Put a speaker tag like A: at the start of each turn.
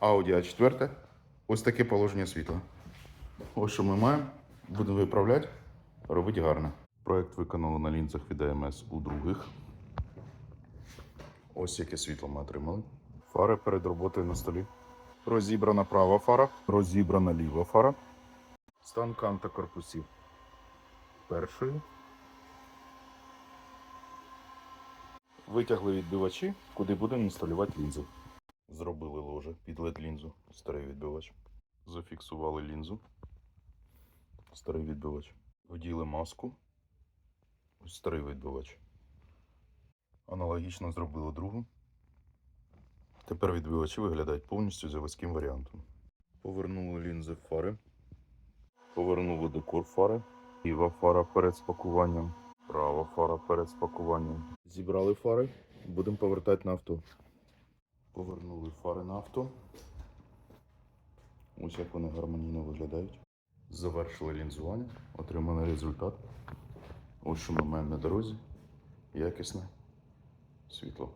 A: Audi A4. Ось таке положення світла. Ось що ми маємо. Будемо виправляти. Робити гарно. Проект виконали на лінзах від АМС у других. Ось яке світло ми отримали. Фари перед роботою на столі. Розібрана права фара, розібрана ліва фара. Стан канта корпусів. Першої. Витягли відбивачі, куди будемо інсталювати лінзу. Зробили ложе під led лінзу, старий відбивач. Зафіксували лінзу. Старий відбивач. Вділи маску. Ось старий відбивач. Аналогічно зробили другу. Тепер відбивачі виглядають повністю заводським варіантом. Повернули лінзи фари. Повернули декор фари. Ліва фара перед спакуванням. Права фара перед спакуванням. Зібрали фари. Будемо повертати на авто. Повернули фари на авто. Ось як вони гармонійно виглядають. Завершили лінзування. Отримали результат. Ось що ми маємо на дорозі. Якісне світло.